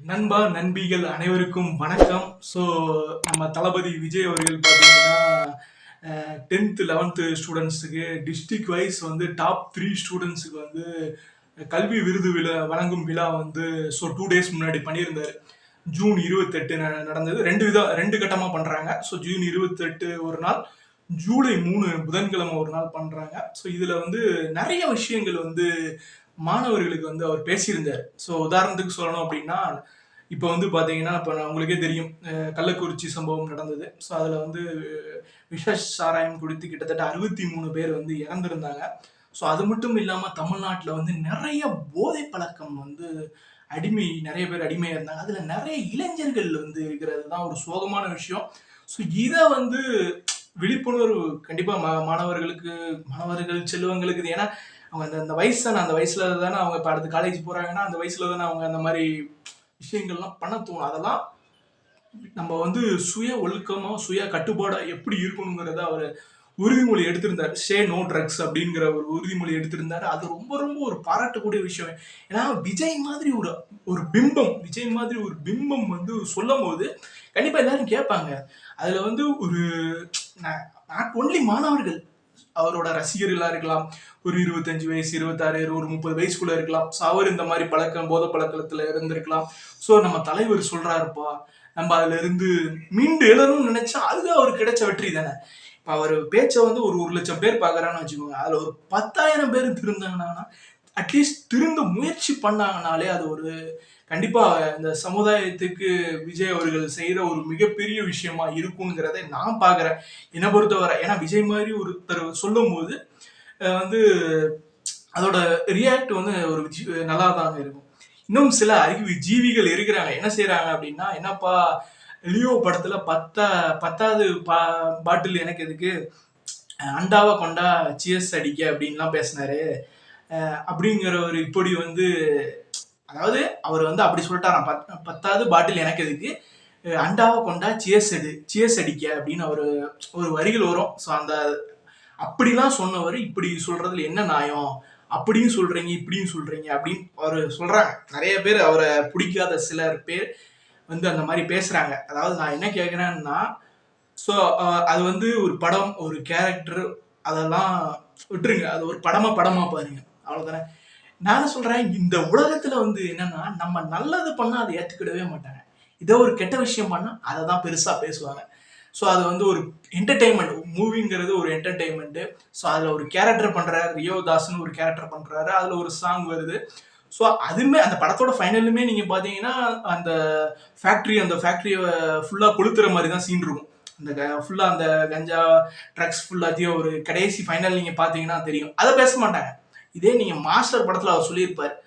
நண்பா நண்பிகள் அனைவருக்கும் வணக்கம். ஸோ நம்ம தளபதி விஜய் அவர்கள் பார்த்தீங்கன்னா டென்த்து லெவன்த்து ஸ்டூடெண்ட்ஸுக்கு டிஸ்ட்ரிக் வைஸ் வந்து டாப் த்ரீ ஸ்டூடெண்ட்ஸுக்கு வந்து கல்வி விருது விழா வழங்கும் விழா வந்து ஸோ டூ டேஸ் முன்னாடி பண்ணியிருந்தார். ஜூன் இருபத்தெட்டு ந- நடந்தது. ரெண்டு விதம் ரெண்டு கட்டமாக பண்ணுறாங்க ஸோ ஜூன் இருபத்தெட்டு ஒரு நாள் ஜூலை மூணு புதன்கிழமை ஒரு நாள் பண்ணுறாங்க ஸோ இதில் வந்து நிறைய விஷயங்கள் வந்து மாணவர்களுக்கு வந்து அவர் பேசியிருந்தார். ஸோ உதாரணத்துக்கு சொல்லணும் அப்படின்னா இப்போ வந்து பார்த்தீங்கன்னா இப்போ உங்களுக்கே தெரியும் கள்ளக்குறிச்சி சம்பவம் நடந்தது. ஸோ அதில் வந்து விஷ சாராயம் குடித்து கிட்டத்தட்ட அறுபத்தி மூணு பேர் வந்து இறந்துருந்தாங்க. ஸோ அது மட்டும் இல்லாமல் தமிழ்நாட்டில் வந்து நிறைய போதை பழக்கம் வந்து அடிமை நிறைய பேர் அடிமையாக இருந்தாங்க. அதில் நிறைய இளைஞர்கள் வந்து இருக்கிறது தான் ஒரு சோகமான விஷயம். ஸோ இதை வந்து விழிப்புணர்வு கண்டிப்பாக மா மாணவர்களுக்கு மாணவர்கள் செல்வங்களுக்கு இது. ஏன்னா அவங்க அந்த அந்த வயசு தானே அந்த வயசுல தானே அவங்க இப்போ அடுத்து காலேஜ் போகிறாங்கன்னா அந்த வயசுல தானே அவங்க அந்த மாதிரி விஷயங்கள்லாம் பண்ண தோணும். அதெல்லாம் நம்ம வந்து சுய ஒழுக்கமாக சுய கட்டுப்பாடாக எப்படி இருக்கணுங்கிறத அவர் உறுதிமொழி எடுத்திருந்தார். ஷே நோ ட்ரக்ஸ் அப்படிங்கிற ஒரு உறுதிமொழி எடுத்திருந்தாரு. அது ரொம்ப ரொம்ப ஒரு பாராட்டக்கூடிய விஷயம். ஏன்னா விஜய் மாதிரி ஒரு ஒரு பிம்பம் விஜய் மாதிரி ஒரு பிம்பம் வந்து சொல்லும் போது கண்டிப்பாக எல்லாரும் கேட்பாங்க. அதில் வந்து ஒரு நாட் ஒன்லி மாணவர்கள். அவரோட ரசிகர்களா இருக்கலாம். ஒரு இருபத்தஞ்சு வயசு இருபத்தாறு ஒரு முப்பது வயசுக்குள்ள இருக்கலாம். ஸோ அவர் இந்த மாதிரி பழக்கம் போத பழக்கத்துல இருந்திருக்கலாம். ஸோ நம்ம தலைவர் சொல்றாருப்பா. நம்ம அதுல இருந்து மீண்டு எழணும்னு நினைச்சா அது அவருக்கு கிடைச்ச வெற்றி தானே. இப்போ அவர் பேச்சை வந்து ஒரு ஒரு லட்சம் பேர் பார்க்குறான்னு வச்சுக்கோங்க. அதுல ஒரு பத்தாயிரம் பேர் திருந்தாங்கன்னா அட்லீஸ்ட் திருந்த முயற்சி பண்ணாங்கனாலே அது ஒரு கண்டிப்பா இந்த சமுதாயத்துக்கு விஜய் அவர்கள் செய்யற ஒரு மிகப்பெரிய விஷயமா இருக்குங்கிறத நான் பார்க்குறேன். என்னை பொறுத்தவரை ஏன்னா விஜய் மாதிரி ஒருத்தர் சொல்லும் போது வந்து அதோட ரியாக்ட் வந்து ஒரு ஜி- நல்லா தாங்க இருக்கும். இன்னும் சில அறிவு ஜீவிகள் இருக்கிறாங்க. என்ன செய்கிறாங்க அப்படின்னா என்னப்பா லியோ படத்துல பத்தா பத்தாவது பா பாட்டில் எனக்கு எதுக்கு? அண்டாவை கொண்டா சியர்ஸ் அடிக்க அப்படின்லாம் பேசினாரு. அப்படிங்கிற ஒரு இப்படி வந்து அதாவது அவர் வந்து அப்படி சொல்லிட்டாராம். பத் பத்தாவது பாட்டில் எனக்கு எதுக்கு? அண்டாவை கொண்டா சியர்ஸ் அடி சியர்ஸ் அடிக்க அப்படின்னு ஒரு ஒரு வரிகள் வரும். ஸோ அந்த அப்படிலாம் சொன்னவர் இப்படி சொல்றதுல என்ன நியாயம்? அப்படியும் சொல்றீங்க இப்படியும் சொல்றீங்க அப்படின்னு அவர் சொல்றாங்க. நிறைய பேர் அவரை பிடிக்காத சிலர் பேர் வந்து அந்த மாதிரி பேசுறாங்க. அதாவது நான் என்ன கேட்குறேன்னா ஸோ அது வந்து ஒரு படம் ஒரு கேரக்டர் அதெல்லாம் விட்டுருங்க. அது ஒரு படமா படமா பாருங்க. அவ்வளோதானே நான் சொல்றேன் இந்த உலகத்துல வந்து என்னன்னா நம்ம நல்லது பண்ணா அதை ஏத்துக்கிடவே மாட்டாங்க. இதே ஒரு கெட்ட விஷயம் பண்ணா அதை தான் பெருசா பேசுவாங்க. ஸோ அது வந்து ஒரு என்டர்டெயின்மெண்ட் மூவிங்கிறது ஒரு என்டர்டெயின்மெண்ட்டு ஸோ அதில் ஒரு கேரக்டர் பண்ணுறாரு ரியோ தாஸ்னு ஒரு கேரக்டர் பண்ணுறாரு அதில் ஒரு சாங் வருது. ஸோ அதுவுமே அந்த படத்தோட ஃபைனலுமே நீங்கள் பார்த்தீங்கன்னா அந்த ஃபேக்ட்ரி அந்த ஃபேக்ட்ரியை ஃபுல்லாக கொளுத்துற மாதிரி தான் சீன் இருக்கும். அந்த ஃபுல்லாக அந்த கஞ்சா ட்ரக்ஸ் ஃபுல்லாத்தையும் ஒரு கடைசி ஃபைனல் நீங்கள் பார்த்தீங்கன்னா தெரியும். அதை பேச மாட்டாங்க. இதே நீங்க மாஸ்டர் படத்துல அவர் சொல்லியிருப்பார்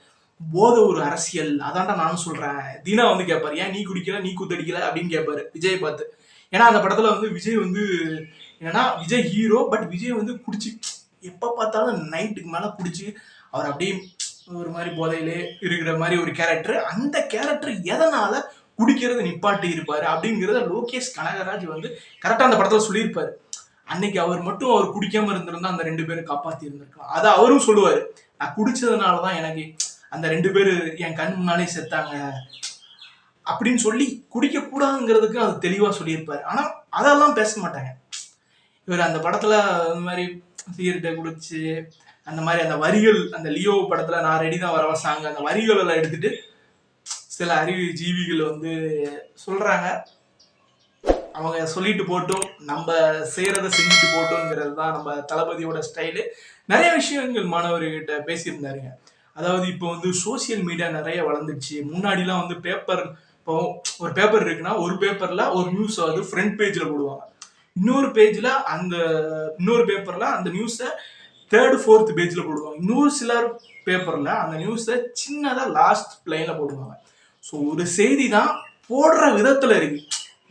போத ஒரு அரசியல். அதான்டா நானும் சொல்றேன். தீனா வந்து கேட்பாரு ஏன் நீ குடிக்கல? நீ குத்தடிக்கல? அப்படின்னு கேட்பாரு விஜய் பார்த்து. ஏன்னா அந்த படத்துல வந்து விஜய் வந்து என்னன்னா விஜய் ஹீரோ பட் விஜய் வந்து குடிச்சு எப்ப பார்த்தாலும் நைட்டுக்கு மேல குடிச்சு அவர் அப்படியே ஒரு மாதிரி போதையிலே இருக்கிற மாதிரி ஒரு கேரக்டர் அந்த கேரக்டர் எதனால குடிக்கிறத நிப்பாட்டி இருப்பாரு அப்படிங்கிறத லோகேஷ் கனகராஜ் வந்து கரெக்டா அந்த படத்துல சொல்லியிருப்பாரு. அன்னைக்கு அவர் மட்டும் அவர் குடிக்காம இருந்திருந்தா அந்த ரெண்டு பேரும் காப்பாத்தி இருந்திருக்கலாம். அதை அவரும் சொல்லுவாரு. நான் குடிச்சதுனாலதான் எனக்கு அந்த ரெண்டு பேரு என் கண் முன்னாலே செத்தாங்க. அப்படின்னு சொல்லி குடிக்க கூடாதுங்கிறதுக்கு அது தெளிவா சொல்லியிருப்பாரு. ஆனா அதெல்லாம் பேச மாட்டாங்க. இவர் அந்த படத்துல அந்த மாதிரி சீர்கிட்ட குடிச்சு அந்த மாதிரி அந்த வரிகள் அந்த லியோ படத்துல நான் ரெடி தான் வரவா அந்த வரிகள் எல்லாம் எடுத்துட்டு சில அறிவு ஜீவிகள் வந்து சொல்றாங்க. அவங்க சொல்லிட்டு போட்டும் நம்ம செய்யறத செஞ்சுட்டு போட்டோங்கிறது தான் நம்ம தளபதியோட ஸ்டைலு நிறைய விஷயங்கள் மாணவர்கிட்ட பேசியிருந்தாருங்க. அதாவது இப்போ வந்து சோஷியல் மீடியா நிறைய வளர்ந்துச்சு முன்னாடிலாம் வந்து பேப்பர் இப்போ ஒரு பேப்பர் இருக்குன்னா ஒரு பேப்பர்ல ஒரு நியூஸ் வந்து ஃப்ரண்ட் பேஜ்ல போடுவாங்க. இன்னொரு பேஜ்ல அந்த இன்னொரு பேப்பர்ல அந்த நியூஸை தேர்ட் ஃபோர்த் பேஜ்ல போடுவாங்க. இன்னொரு சிலர் பேப்பர்ல அந்த நியூஸை சின்னதாக லாஸ்ட் லைன்ல போடுவாங்க. ஸோ ஒரு செய்தி தான் போடுற விதத்துல இருக்கு.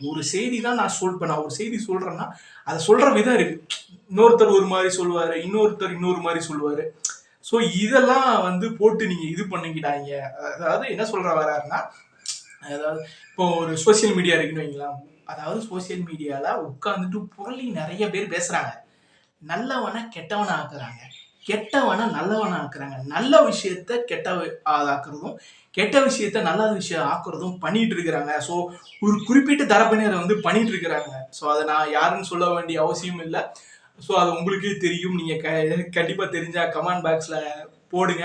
ஒரு செய்தி தான் நான் சொல் இப்போ நான் ஒரு செய்தி சொல்கிறேன்னா அதை சொல்கிற விதம் இருக்கு. இன்னொருத்தர் ஒரு மாதிரி சொல்லுவார் இன்னொருத்தர் இன்னொரு மாதிரி சொல்லுவார். ஸோ இதெல்லாம் வந்து போட்டு நீங்கள் இது பண்ணிக்கிட்டாங்க அதாவது என்ன சொல்கிற வராருன்னா அதாவது இப்போ ஒரு சோஷியல் மீடியா இருக்குன்னு வைங்களேன். அதாவது சோஷியல் மீடியாவில் உட்காந்துட்டு புரளி நிறைய பேர் பேசுகிறாங்க நல்லவனை கெட்டவனை ஆக்குறாங்க. கெட்டவனை நல்லவனா ஆக்குறாங்க நல்ல விஷயத்த கெட்ட ஆக்குறதும் கெட்ட விஷயத்த நல்ல விஷயம் ஆக்குறதும் பண்ணிட்டு இருக்கிறாங்க. ஸோ ஒரு குறிப்பிட்ட தரப்பினரை வந்து பண்ணிட்டு இருக்கிறாங்க. ஸோ அதை நான் யாருன்னு சொல்ல வேண்டிய அவசியம் இல்லை. ஸோ அது உங்களுக்கே தெரியும். நீங்க க கண்டிப்பா தெரிஞ்சா கமெண்ட் பாக்ஸ்ல போடுங்க.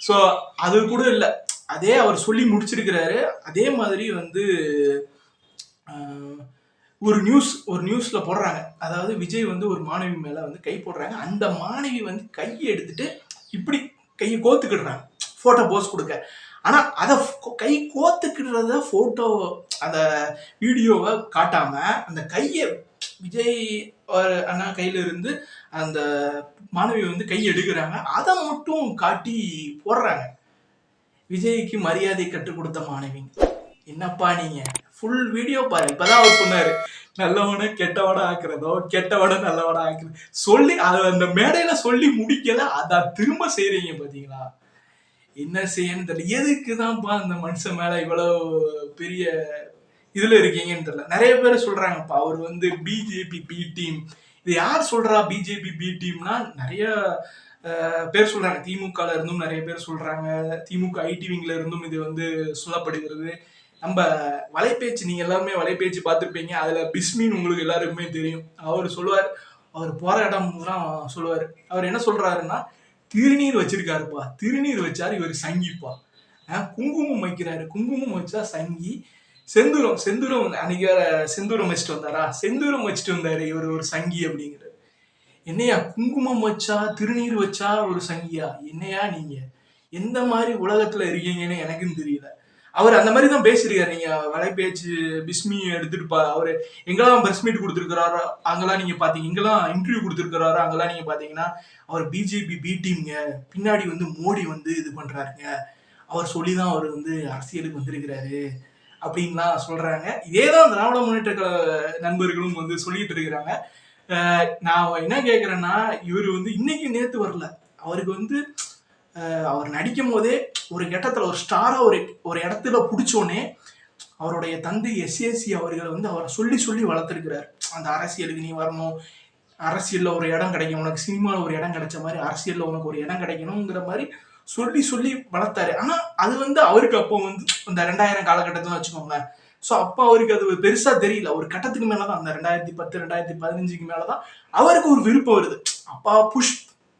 ஸோ அது கூட இல்லை. அதே அவர் சொல்லி முடிச்சிருக்கிறாரு. அதே மாதிரி வந்து ஆஹ், ஒரு நியூஸ் ஒரு நியூஸ்ல போடுறாங்க. அதாவது விஜய் வந்து ஒரு மாணவி மேல வந்து கை போடுறாங்க. அந்த மாணவி வந்து கையை எடுத்துட்டு இப்படி கையை கோத்துக்கிடுறாங்க. போட்டோ போஸ் கொடுக்க. ஆனா அதை கை கோத்துக்கிடுறத போட்டோ அந்த வீடியோவை காட்டாம அந்த கையை விஜய் அண்ணா கையில இருந்து அந்த மாணவி வந்து கை எடுக்கிறாங்க. அதை மட்டும் காட்டி போடுறாங்க. விஜய்க்கு மரியாதை கற்றுக் கொடுத்த மாணவி என்னப்பா நீங்க? ஃபுல் வீடியோ பாரு. இப்பதான் அவர் சொன்னாரு நல்லவனை கெட்டவட ஆக்குறதோ கெட்டவட நல்லவட ஆக்குறது சொல்லி அதை அந்த மேடையில சொல்லி முடிக்கல. அதை திரும்ப செய்றீங்க பாத்தீங்களா? என்ன செய்யன்னு தெரியல. எதுக்குதான்ப்பா அந்த மனுஷன் மேல இவ்வளவு பெரிய இதுல இருக்கீங்கன்னு தெரியல. நிறைய பேர் சொல்றாங்கப்பா அவர் வந்து பிஜேபி பி டீம் இது யார் சொல்றா பிஜேபி பி டீம்னா நிறைய பேர் சொல்றாங்க. திமுகல இருந்தும் நிறைய பேர் சொல்றாங்க. திமுக ஐடி விங்ல இருந்தும் இது வந்து சொல்லப்படுகிறது. நம்ம வலைபேச்சு நீங்க எல்லாருமே வலைபேச்சு பார்த்துருப்பீங்க. அதுல பிஸ்மின் உங்களுக்கு எல்லாருக்குமே தெரியும். அவர் சொல்லுவார் அவர் போற இடம்லாம் சொல்லுவார். அவர் என்ன சொல்றாருன்னா திருநீர் வச்சிருக்காருப்பா. திருநீர் வச்சாரு இவர் சங்கிப்பா. குங்குமம் வைக்கிறாரு. குங்குமம் வச்சா சங்கி செந்தூரம் செந்தூரம் அன்னைக்கு வேற செந்தூரம் வச்சுட்டு வந்தாரா? செந்தூரம் வச்சுட்டு வந்தாரு இவர் ஒரு சங்கி அப்படிங்கிறாரு. என்னையா குங்குமம் வச்சா திருநீர் வச்சா ஒரு சங்கியா? என்னையா நீங்க? எந்த மாதிரி உலகத்துல இருக்கீங்கன்னு எனக்கும் தெரியல. அவர் அந்த மாதிரி தான் பேசிருக்காரு நீங்க வலைபேச்சு பிஸ்மி எடுத்துட்டு பா அவரு எங்கெல்லாம் பிரஸ் மீட் கொடுத்துருக்கிறாரோ அங்கெல்லாம் நீங்க பாத்தீங்க இங்கெல்லாம் இன்டர்வியூ கொடுத்துருக்கிறாரோ அங்கெல்லாம் நீங்க பாத்தீங்கன்னா அவர் பிஜேபி பி டீம்ங்க பின்னாடி வந்து மோடி வந்து இது பண்றாருங்க. அவர் சொல்லி தான் அவர் வந்து அரசியலுக்கு வந்திருக்கிறாரு அப்படின்லாம் சொல்றாங்க. இதே தான் திராவிட முன்னேற்ற நண்பர்களும் வந்து சொல்லிட்டு இருக்கிறாங்க. நான் என்ன கேட்குறேன்னா இவர் வந்து இன்னைக்கு நேத்து வரல. அவருக்கு வந்து அவர் நடிக்கும் போதே ஒரு கட்டத்தில் ஒரு ஸ்டாராக ஒரு ஒரு இடத்துல பிடிச்சோடனே அவருடைய தந்தை எஸ்ஏசி அவர்கள் வந்து அவரை சொல்லி சொல்லி வளர்த்துருக்கிறார். அந்த அரசியலுக்கு நீ வரணும். அரசியலில் ஒரு இடம் கிடைக்கும். உனக்கு சினிமாவில் ஒரு இடம் கிடைச்ச மாதிரி அரசியலில் உனக்கு ஒரு இடம் கிடைக்கணுங்கிற மாதிரி சொல்லி சொல்லி வளர்த்தாரு. ஆனால் அது வந்து அவருக்கு அப்போ வந்து இந்த ரெண்டாயிரம் காலகட்டத்தில் வச்சுக்கோங்களேன். ஸோ அப்போ அவருக்கு அது பெருசாக தெரியல. ஒரு கட்டத்துக்கு மேலே தான் அந்த ரெண்டாயிரத்தி பத்து ரெண்டாயிரத்தி பதினஞ்சுக்கு மேலே தான் அவருக்கு ஒரு விருப்பம் வருது. அப்பா புஷ்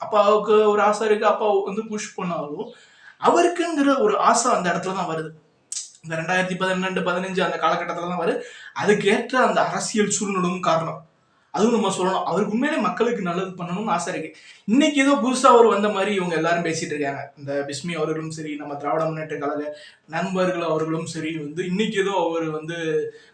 அப்பாவுக்கு ஒரு ஆசை இருக்கு. அப்பா வந்து புஷ் பண்ணாலும் அவருக்குங்கிற ஒரு ஆசை அந்த இடத்துல தான் வருது. இந்த ரெண்டாயிரத்தி பதினெண்டு பதினஞ்சு அந்த காலகட்டத்தில் தான் வருது. அதுக்கேற்ற அந்த அரசியல் சூழ்நிலும் காரணம். அதுவும் நம்ம சொல்லணும். அவருக்கு உண்மையிலே மக்களுக்கு நல்லது பண்ணணும்னு ஆசை இருக்கு. இன்னைக்கு ஏதோ புதுசா அவர் வந்த மாதிரி இவங்க எல்லாரும் பேசிட்டு இருக்காங்க. இந்த பிஸ்மி அவர்களும் சரி நம்ம திராவிட முன்னேற்ற கழக நண்பர்கள் அவர்களும் சரி வந்து இன்னைக்கு ஏதோ அவர் வந்து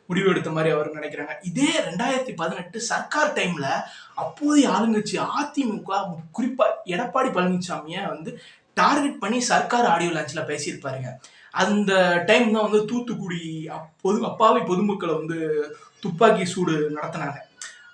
முடிவு எடுத்த மாதிரி அவர் நினைக்கிறாங்க. இதே ரெண்டாயிரத்தி பதினெட்டு சர்க்கார் டைம்ல அப்போதைய ஆளுங்கட்சி அதிமுக குறிப்பா எடப்பாடி பழனிசாமியை வந்து டார்கெட் பண்ணி சர்க்கார் ஆடியோ லான்ச்ல பேசியிருப்பாருங்க. அந்த டைம் தான் வந்து தூத்துக்குடி அப்~ பொது அப்பாவி பொதுமக்களை வந்து துப்பாக்கி சூடு நடத்தினாங்க.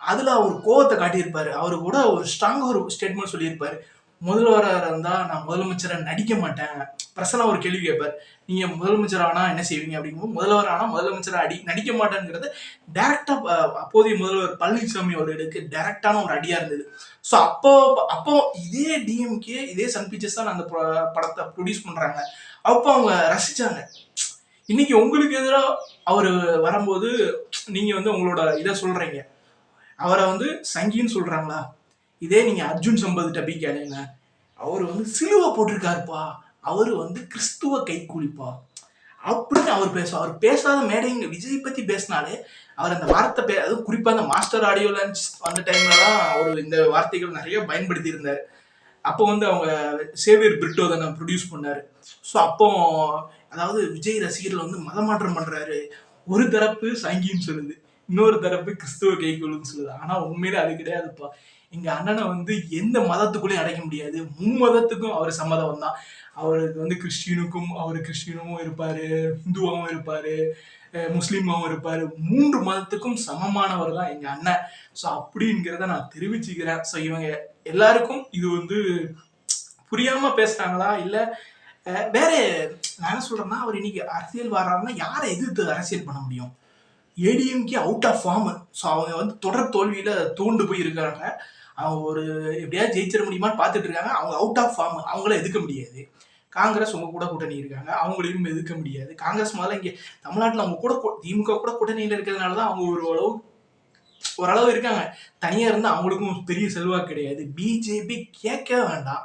அதில் அவர் கோவத்தை காட்டியிருப்பார். அவரு கூட ஒரு ஸ்ட்ராங்காக ஒரு ஸ்டேட்மெண்ட் சொல்லியிருப்பார். முதல்வராக இருந்தால் நான் முதலமைச்சரை நடிக்க மாட்டேன். பிரசனா ஒரு கேள்வி கேட்பார். நீங்கள் முதலமைச்சர் ஆனால் என்ன செய்வீங்க அப்படிங்கும்போது முதல்வர் ஆனால் முதலமைச்சரை அடி நடிக்க மாட்டேங்கிறது டேரெக்டாக அப்போதைய முதல்வர் பழனிசாமி அவர்களுக்கு டேரெக்டான ஒரு அடியாக இருந்தது. ஸோ அப்போ அப்போ இதே டிஎம்கே இதே சன் பிக்சர்ஸ் தான் அந்த ப- படத்தை ப்ரொடியூஸ் பண்ணுறாங்க அப்போ அவங்க ரசித்தாங்க இன்னைக்கு உங்களுக்கு எதிராக அவர் வரும்போது நீங்கள் வந்து உங்களோட இதை சொல்கிறீங்க அவரை வந்து சங்கின்னு சொல்கிறாங்களா இதே நீங்கள் அர்ஜுன் சம்பத் போய் கேளுங்க. அவர் வந்து சிலுவை போட்டிருக்காருப்பா. அவர் வந்து கிறிஸ்துவ கைக்கூலிப்பா. அப்படின்னு அவர் பேசுவார். அவர் பேசாத மேடைங்க விஜய் பற்றி பேசினாலே அவர் அந்த வார்த்தை பே அதுவும் குறிப்பாக அந்த மாஸ்டர் ஆடியோ லன்ச் அந்த டைம்ல தான் அவர் இந்த வார்த்தைகள் நிறைய பயன்படுத்தி இருந்தார். அப்போ வந்து அவங்க சேவியர் பிரிட்டோ தானே ப்ரொடியூஸ் பண்ணார். ஸோ அப்போ அதாவது விஜய் ரசிகர்கள் வந்து மதமாற்றம் பண்ணுறாரு ஒரு தரப்பு சங்கின்னு சொல்லுது. இன்னொரு தரப்பு கிறிஸ்துவ கைகொள்ளுன்னு சொல்லுது. ஆனா உண்மையில அது கிடையாதுப்பா. எங்க அண்ணனை வந்து எந்த மதத்துக்குள்ளேயும் அடைக்க முடியாது. மும்மதத்துக்கும் அவர் சம்மதம் தான். அவருக்கு வந்து கிறிஸ்டியனுக்கும் அவர் கிறிஸ்டியனும் இருப்பாரு ஹிந்துவாகவும் இருப்பாரு முஸ்லீமாகவும் இருப்பார் இருப்பாரு. மூன்று மதத்துக்கும் சமமானவர் தான் எங்க அண்ணன். ஸோ அப்படிங்கிறத நான் தெரிவிச்சுக்கிறேன். ஸோ இவங்க எல்லாருக்கும் இது வந்து புரியாம பேசுறாங்களா? இல்ல வேற நான் என்ன சொல்றேன்னா அவர் இன்னைக்கு அரசியல் வர்றாருன்னா யாரை எதிர்த்து அரசியல் பண்ண முடியும்? ADMK out of form so அவங்க வந்து தொடர் தோல்வியில் தூண்டு போய் இருக்காங்க அவங்க ஒரு எப்படியாவது ஜெயிச்சிட முடியுமான்னு பார்த்துட்டு இருக்காங்க. அவங்க அவுட் ஆஃப் ஃபார்ம் அவங்கள எதுக்க முடியாது. காங்கிரஸ் உங்க கூட கூட்டணி இருக்காங்க. அவங்களையும் எதுக்க முடியாது. காங்கிரஸ் முதல்ல இங்கே தமிழ்நாட்டில் அவங்க கூட திமுக கூட கூட்டணியில் இருக்கிறதுனால தான் அவங்க ஒரு அளவு ஓரளவு இருக்காங்க. தனியாக இருந்தால் அவங்களுக்கும் பெரிய செல்வாக்கு கிடையாது. பிஜேபி கேட்க வேண்டாம்.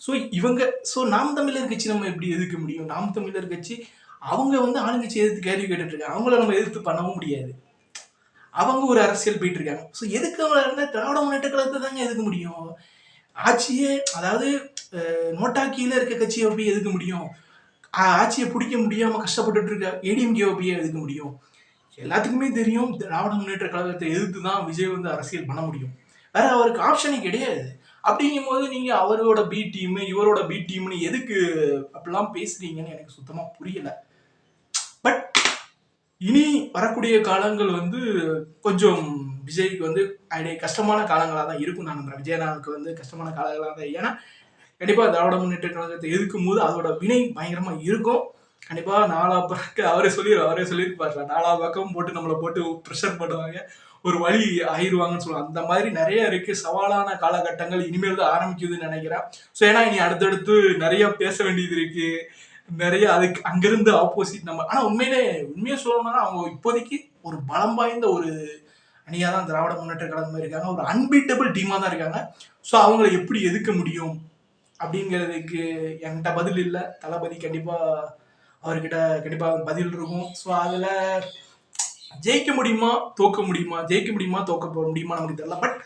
ஸோ இவங்க ஸோ நாம் தமிழர் கட்சி நம்ம எப்படி எதிர்க்க முடியும்? நாம் தமிழர் கட்சி அவங்க வந்து ஆளுங்கட்சி எதிர்த்து கேள்வி கேட்டுட்டு இருக்காங்க அவங்கள நம்ம எதிர்த்து பண்ணவும் முடியாது. அவங்க ஒரு அரசியல் போயிட்டு இருக்காங்க ஸோ எதுக்கு அவங்க இருந்தால் திராவிட முன்னேற்ற கழகத்தை தாங்க எதுக்க முடியும்? ஆட்சியே அதாவது நோட்டாக்கியில் இருக்க கட்சியை போய் எதுக்க முடியும்? ஆட்சியை பிடிக்க முடியாம கஷ்டப்பட்டுட்டு இருக்க ஏடிஎம்கே போய் எதுக்க முடியும்? எல்லாத்துக்குமே தெரியும் திராவிட முன்னேற்ற கழகத்தை எதிர்த்து தான் விஜய் வந்து அரசியல் பண்ண முடியும். வேற அவருக்கு ஆப்ஷனே கிடையாது. அப்படிங்கும் போது நீங்க அவரோட பி டீம் இவரோட பி டீம்னு எதுக்கு அப்படிலாம் பேசுறீங்கன்னு எனக்கு சுத்தமா புரியல. பட் இனி வரக்கூடிய காலங்கள் வந்து கொஞ்சம் விஜய்க்கு வந்து அடைய கஷ்டமான காலங்களாக தான் இருக்கும் நான் நம்புறேன். விஜயநாளுக்கு வந்து கஷ்டமான காலங்களாக தான். ஏன்னா கண்டிப்பாக திராவிட முன்னேற்ற கழகத்தை எதுக்கும் போது அதோட வினை பயங்கரமாக இருக்கும். கண்டிப்பாக நாலா பக்கம் அவரே சொல்லி அவரே சொல்லியிருப்பாரு நாலா பக்கம் போட்டு நம்மளை போட்டு ப்ரெஷர் பண்ணுவாங்க. ஒரு வழி ஆயிடுவாங்கன்னு சொல்லுவாங்க. அந்த மாதிரி நிறைய இருக்கு. சவாலான காலகட்டங்கள் இனிமேல் தான் ஆரம்பிக்குதுன்னு நினைக்கிறேன். ஸோ ஏன்னா இனி அடுத்தடுத்து நிறைய பேச வேண்டியது இருக்குது நிறைய அதுக்கு அங்கிருந்து ஆப்போசிட் நம்ம ஆனா உண்மையிலே உண்மையை சொல்லணும்னா அவங்க இப்போதைக்கு ஒரு பலம் வாய்ந்த ஒரு அணியாக தான் திராவிட முன்னேற்ற கழகம் இருக்காங்க. ஒரு அன்பீட்டபிள் டீமாக தான் இருக்காங்க. ஸோ அவங்களை எப்படி எதுக்க முடியும் அப்படிங்கிறதுக்கு என்கிட்ட பதில் இல்லை. தளபதி கண்டிப்பாக அவர்கிட்ட கண்டிப்பாக பதில் இருக்கும். ஸோ அதில் ஜெயிக்க முடியுமா தோக்க முடியுமா ஜெயிக்க முடியுமா தோக்க முடியுமா நமக்கு தெரியல. பட்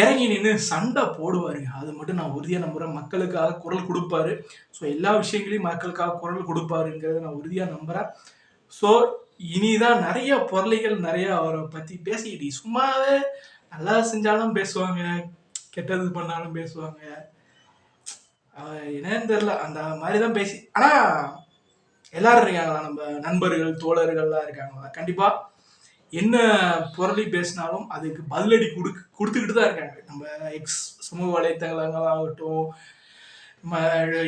இறங்கி நின்று சண்டை போடுவாருங்க அது மட்டும் நான் உறுதியாக நம்புகிறேன் மக்களுக்காக குரல் கொடுப்பாரு. ஸோ எல்லா விஷயங்களையும் மக்களுக்காக குரல் கொடுப்பாருங்கிறத நான் உறுதியாக நம்புகிறேன் ஸோ இனிதான் நிறைய பொருளைகள் நிறைய அவரை பற்றி பேசிக்கிட்டு. சும்மாவே நல்லா செஞ்சாலும் பேசுவாங்க. கெட்டது பண்ணாலும் பேசுவாங்க. என்னன்னு தெரில அந்த மாதிரி தான் பேசி ஆனால் எல்லாரும் இருக்காங்களா? நம்ம நண்பர்கள் தோழர்கள்லாம் இருக்காங்களா? கண்டிப்பாக என்ன புரளி பேசினாலும் அதுக்கு பதிலடி கொடு கொடுத்துக்கிட்டு தான் இருக்காங்க. நம்ம எக்ஸ் சமூக வலைத்தளங்கள் ஆகட்டும் நம்ம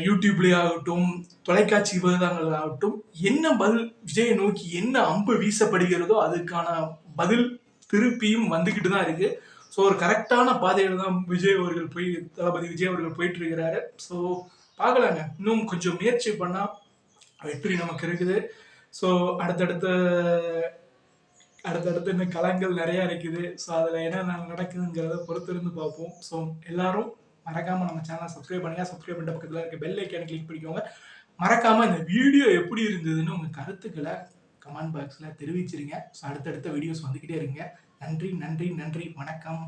யூடியூப்லேயே ஆகட்டும் தொலைக்காட்சி விவாதங்கள் ஆகட்டும் என்ன பதில் விஜயை நோக்கி என்ன அம்பு வீசப்படுகிறதோ அதுக்கான பதில் திருப்பியும் வந்துக்கிட்டு தான் இருக்கு. ஸோ ஒரு கரெக்டான பாதையில் தான் விஜய் அவர்கள் போய் தளபதி விஜய் அவர்கள் போயிட்டு இருக்கிறாரு ஸோ பார்க்கலாங்க. இன்னும் கொஞ்சம் முயற்சி பண்ணால் வெற்றி நமக்கு இருக்குது. ஸோ அடுத்தடுத்த அடுத்தடுத்து இன்னும் களங்கள் நிறையா இருக்குது. ஸோ அதில் என்ன நடக்குதுங்கிறத பொறுத்திருந்து பார்ப்போம். ஸோ எல்லாரும் மறக்காமல் நம்ம சேனலை சப்ஸ்கிரைப் பண்ணுங்கள் சப்ஸ்கிரைப் பண்ண பக்கத்தில் இருக்க பெல் ஐக்கானை கிளிக் பண்ணிக்கோங்க. மறக்காமல் இந்த வீடியோ எப்படி இருந்ததுன்னு உங்கள் கருத்துக்களை கமெண்ட் பாக்ஸில் தெரிவிச்சிருங்க. ஸோ அடுத்தடுத்த வீடியோஸ் வந்துக்கிட்டே இருங்க. நன்றி நன்றி நன்றி. வணக்கம்.